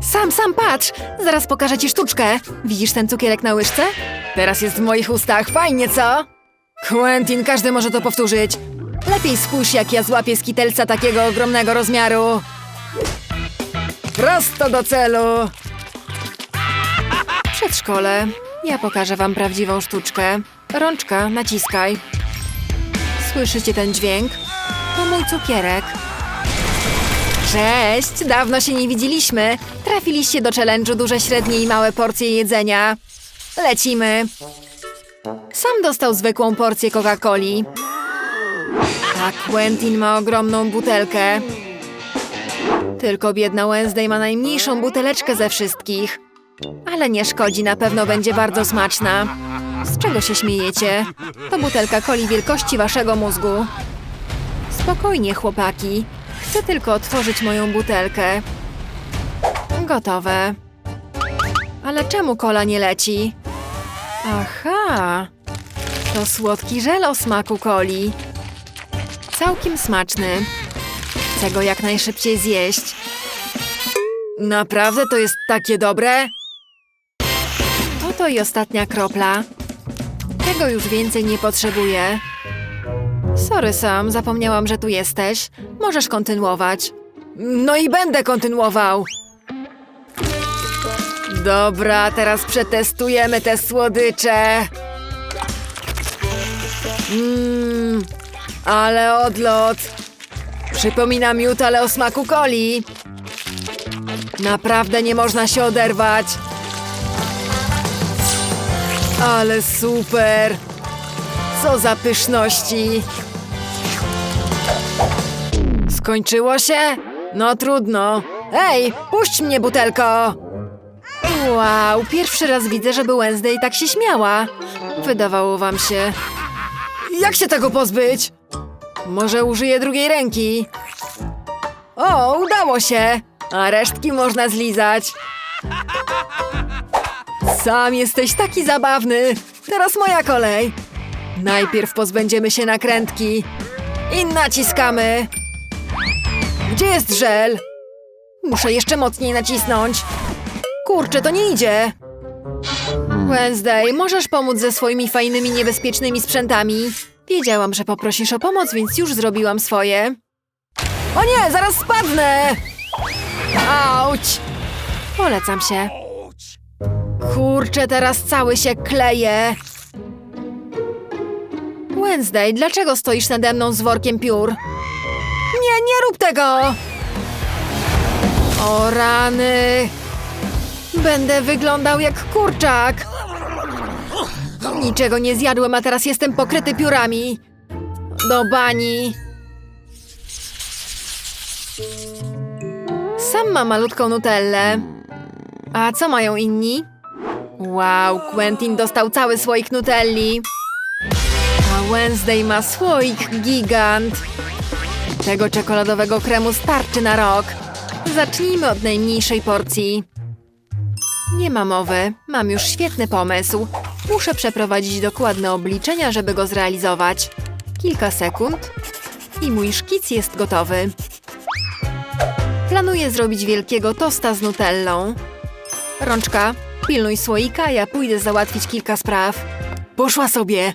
Sam, sam patrz! Zaraz pokażę ci sztuczkę. Widzisz ten cukierek na łyżce? Teraz jest w moich ustach. Fajnie, co? Quentin, każdy może to powtórzyć. Lepiej spójrz, jak ja złapię skitelca takiego ogromnego rozmiaru. Prosto do celu. Przedszkole. Ja pokażę wam prawdziwą sztuczkę. Rączka, naciskaj. Słyszycie ten dźwięk? To mój cukierek. Cześć! Dawno się nie widzieliśmy. Trafiliście do challenge'u duże, średnie i małe porcje jedzenia. Lecimy. Sam dostał zwykłą porcję Coca-Coli. A Quentin ma ogromną butelkę. Tylko biedna Wednesday ma najmniejszą buteleczkę ze wszystkich. Ale nie szkodzi, na pewno będzie bardzo smaczna. Z czego się śmiejecie? To butelka coli wielkości waszego mózgu. Spokojnie, chłopaki. Chcę tylko otworzyć moją butelkę. Gotowe. Ale czemu kola nie leci? Aha! To słodki żel o smaku coli. Całkiem smaczny. Chcę go jak najszybciej zjeść. Naprawdę to jest takie dobre? Oto i ostatnia kropla. Tego już więcej nie potrzebuję. Sorry Sam, zapomniałam, że tu jesteś. Możesz kontynuować. No i będę kontynuował. Dobra, teraz przetestujemy te słodycze. Mmm, ale odlot. Przypomina miód, ale o smaku coli. Naprawdę nie można się oderwać. Ale super! Co za pyszności! Skończyło się? No trudno. Ej, puść mnie, butelko! Wow, pierwszy raz widzę, żeby Wednesday tak się śmiała. Wydawało wam się. Jak się tego pozbyć? Może użyję drugiej ręki? O, udało się! A resztki można zlizać. Sam jesteś taki zabawny. Teraz moja kolej. Najpierw pozbędziemy się nakrętki. I naciskamy. Jest żel? Muszę jeszcze mocniej nacisnąć. Kurczę, to nie idzie. Wednesday, możesz pomóc ze swoimi fajnymi, niebezpiecznymi sprzętami? Wiedziałam, że poprosisz o pomoc, więc już zrobiłam swoje. O nie, zaraz spadnę! Auć! Polecam się. Kurczę, teraz cały się kleje. Wednesday, dlaczego stoisz nade mną z workiem piór? Nie, nie rób tego! O rany! Będę wyglądał jak kurczak. Niczego nie zjadłem, a teraz jestem pokryty piórami. Do bani. Sam ma malutką nutellę. A co mają inni? Wow, Quentin dostał cały słoik nutelli. A Wednesday ma słoik gigant. Tego czekoladowego kremu starczy na rok. Zacznijmy od najmniejszej porcji. Nie ma mowy, mam już świetny pomysł. Muszę przeprowadzić dokładne obliczenia, żeby go zrealizować. Kilka sekund i mój szkic jest gotowy. Planuję zrobić wielkiego tosta z nutellą. Rączka, pilnuj słoika, ja pójdę załatwić kilka spraw. Poszła sobie.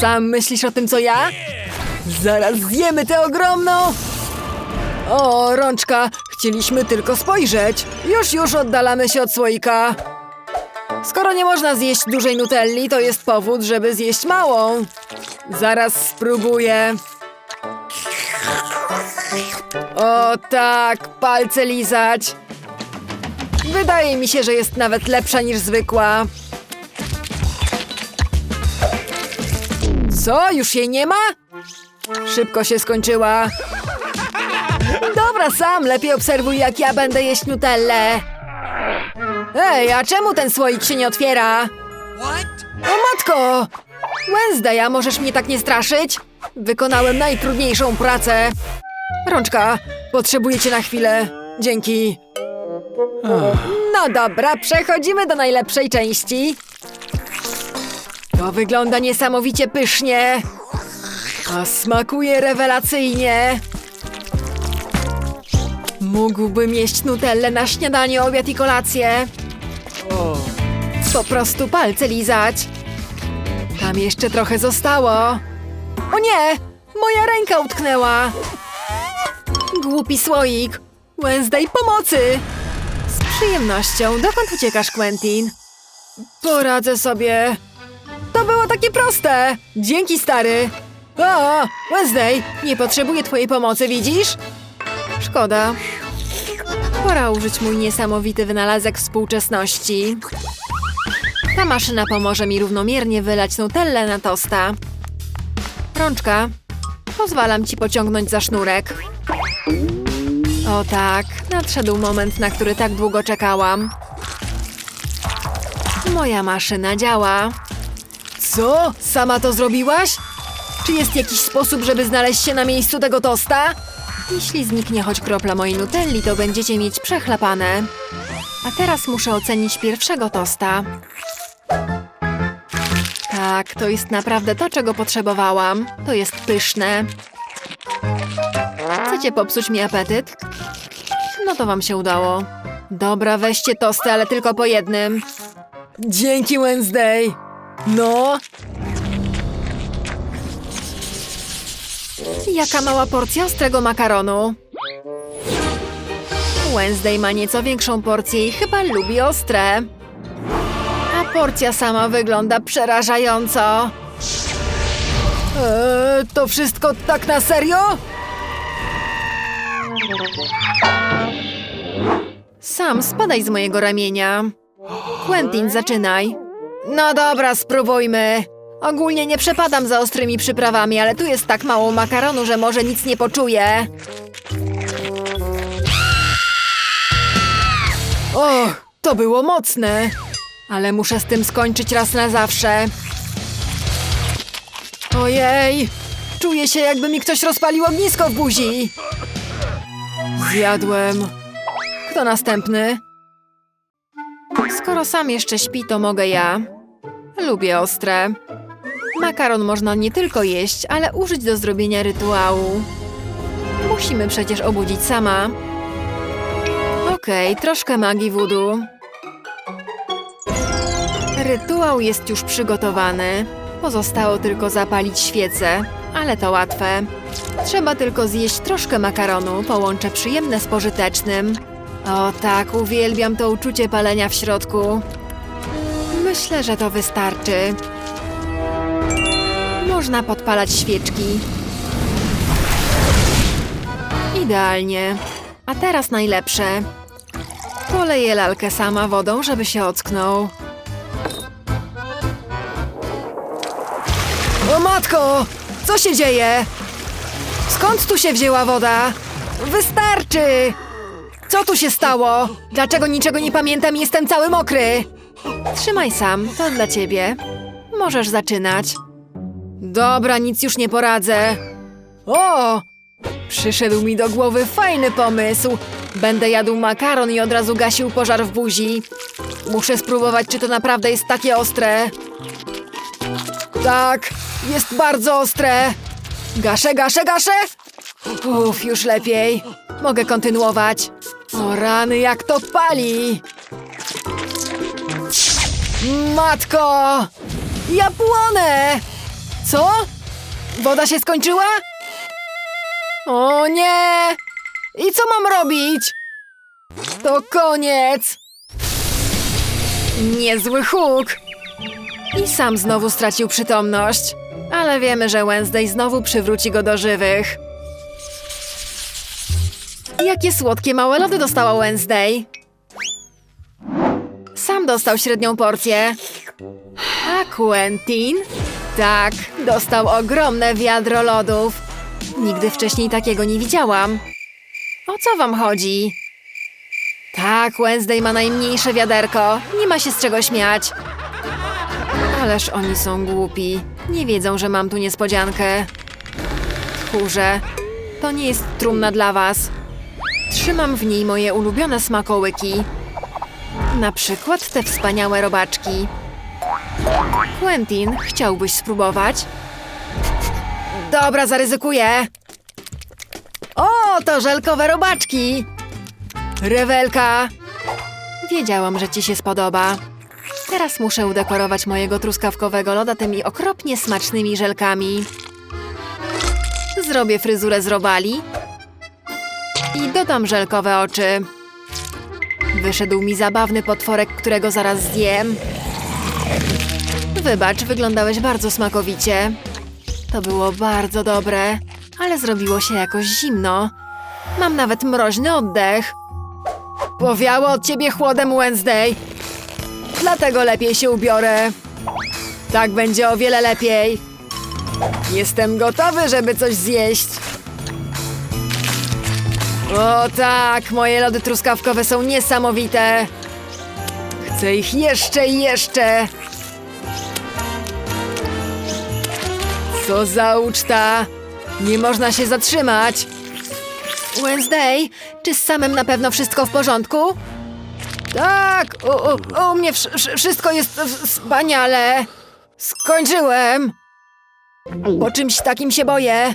Sam myślisz o tym, co ja? Zaraz zjemy tę ogromną! O, rączka, chcieliśmy tylko spojrzeć. Już, już oddalamy się od słoika. Skoro nie można zjeść dużej nutelli, to jest powód, żeby zjeść małą. Zaraz spróbuję. O tak, palce lizać. Wydaje mi się, że jest nawet lepsza niż zwykła. Co? Już jej nie ma? Szybko się skończyła. Dobra, sam lepiej obserwuj, jak ja będę jeść nutellę. Ej, a czemu ten słoik się nie otwiera? O matko! Wednesday, a możesz mnie tak nie straszyć? Wykonałem najtrudniejszą pracę. Rączka, potrzebuję cię na chwilę. Dzięki. No dobra, przechodzimy do najlepszej części. To wygląda niesamowicie pysznie. A smakuje rewelacyjnie. Mógłbym jeść nutellę na śniadanie, obiad i kolację. Po prostu palce lizać. Tam jeszcze trochę zostało. O nie! Moja ręka utknęła. Głupi słoik. Wednesday, pomocy! Z przyjemnością. Dokąd uciekasz, Quentin? Poradzę sobie. To było takie proste. Dzięki, stary. O, Wednesday, nie potrzebuję twojej pomocy, widzisz? Szkoda. Pora użyć mój niesamowity wynalazek współczesności. Ta maszyna pomoże mi równomiernie wylać nutellę na tosta. Rączka, pozwalam ci pociągnąć za sznurek. O tak, nadszedł moment, na który tak długo czekałam. Moja maszyna działa. Co? Sama to zrobiłaś? Czy jest jakiś sposób, żeby znaleźć się na miejscu tego tosta? Jeśli zniknie choć kropla mojej nutelli, to będziecie mieć przechlapane. A teraz muszę ocenić pierwszego tosta. Tak, to jest naprawdę to, czego potrzebowałam. To jest pyszne. Chcecie popsuć mi apetyt? No to wam się udało. Dobra, weźcie tosty, ale tylko po jednym. Dzięki, Wednesday. No. Jaka mała porcja ostrego makaronu. Wednesday ma nieco większą porcję i chyba lubi ostre. A porcja sama wygląda przerażająco. Eee, to wszystko tak na serio? Sam spadaj z mojego ramienia. Quentin, zaczynaj. No dobra, spróbujmy. Ogólnie nie przepadam za ostrymi przyprawami, ale tu jest tak mało makaronu, że może nic nie poczuję. O, to było mocne. Ale muszę z tym skończyć raz na zawsze. Ojej, czuję się jakby mi ktoś rozpalił ognisko w buzi. Zjadłem. Kto następny? Skoro sam jeszcze śpi, to mogę ja. Lubię ostre. Makaron można nie tylko jeść, ale użyć do zrobienia rytuału. Musimy przecież obudzić sama. Okej, troszkę magii voodoo. Rytuał jest już przygotowany. Pozostało tylko zapalić świecę, ale to łatwe. Trzeba tylko zjeść troszkę makaronu, połączę przyjemne z pożytecznym. O tak, uwielbiam to uczucie palenia w środku. Myślę, że to wystarczy. Można podpalać świeczki. Idealnie. A teraz najlepsze. Poleję lalkę sama wodą, żeby się ocknął. O matko! Co się dzieje? Skąd tu się wzięła woda? Wystarczy! Co tu się stało? Dlaczego niczego nie pamiętam jestem cały mokry? Trzymaj sam, to dla ciebie. Możesz zaczynać. Dobra, nic już nie poradzę. O! Przyszedł mi do głowy fajny pomysł. Będę jadł makaron i od razu gasił pożar w buzi. Muszę spróbować, czy to naprawdę jest takie ostre. Tak, jest bardzo ostre. Gaszę, gaszę, gaszę. Uff, już lepiej. Mogę kontynuować. O rany, jak to pali! Matko! Ja płonę! Co? Woda się skończyła? O nie! I co mam robić? To koniec! Niezły huk! I sam znowu stracił przytomność. Ale wiemy, że Wednesday znowu przywróci go do żywych. Jakie słodkie małe lody dostała Wednesday? Sam dostał średnią porcję. A Quentin? Tak, dostał ogromne wiadro lodów. Nigdy wcześniej takiego nie widziałam. O co wam chodzi? Tak, Wednesday ma najmniejsze wiaderko. Nie ma się z czego śmiać. Ależ oni są głupi. Nie wiedzą, że mam tu niespodziankę. Tchórze, to nie jest trumna dla was. Trzymam w niej moje ulubione smakołyki. Na przykład te wspaniałe robaczki. Quentin, chciałbyś spróbować? Dobra, zaryzykuję. O, to żelkowe robaczki. Rewelka! Wiedziałam, że ci się spodoba. Teraz muszę udekorować mojego truskawkowego loda tymi okropnie smacznymi żelkami. Zrobię fryzurę z robali i dodam żelkowe oczy. Wyszedł mi zabawny potworek, którego zaraz zjem. Wybacz, wyglądałeś bardzo smakowicie. To było bardzo dobre, ale zrobiło się jakoś zimno. Mam nawet mroźny oddech. Powiało od ciebie chłodem Wednesday. Dlatego lepiej się ubiorę. Tak będzie o wiele lepiej. Jestem gotowy, żeby coś zjeść. O tak, moje lody truskawkowe są niesamowite. Chcę ich jeszcze i jeszcze. Co za uczta! Nie można się zatrzymać! Wednesday, czy z samym na pewno wszystko w porządku? Tak, u, u, u mnie wsz- wsz- wszystko jest wspaniale. Skończyłem. Po czymś takim się boję.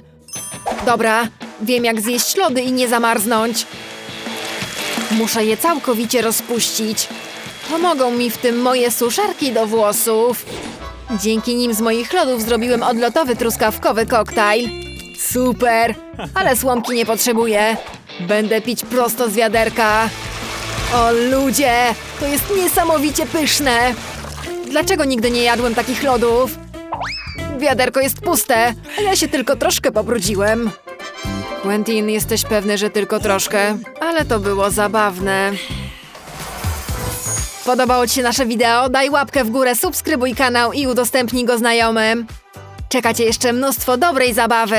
Dobra, wiem jak zjeść lody i nie zamarznąć. Muszę je całkowicie rozpuścić. Pomogą mi w tym moje suszarki do włosów. Dzięki nim z moich lodów zrobiłem odlotowy truskawkowy koktajl. Super! Ale słomki nie potrzebuję. Będę pić prosto z wiaderka. O ludzie! To jest niesamowicie pyszne! Dlaczego nigdy nie jadłem takich lodów? Wiaderko jest puste, a ja się tylko troszkę pobrudziłem. Quentin, jesteś pewny, że tylko troszkę? Ale to było zabawne. Podobało Ci się nasze wideo? Daj łapkę w górę, subskrybuj kanał i udostępnij go znajomym. Czeka Cię jeszcze mnóstwo dobrej zabawy.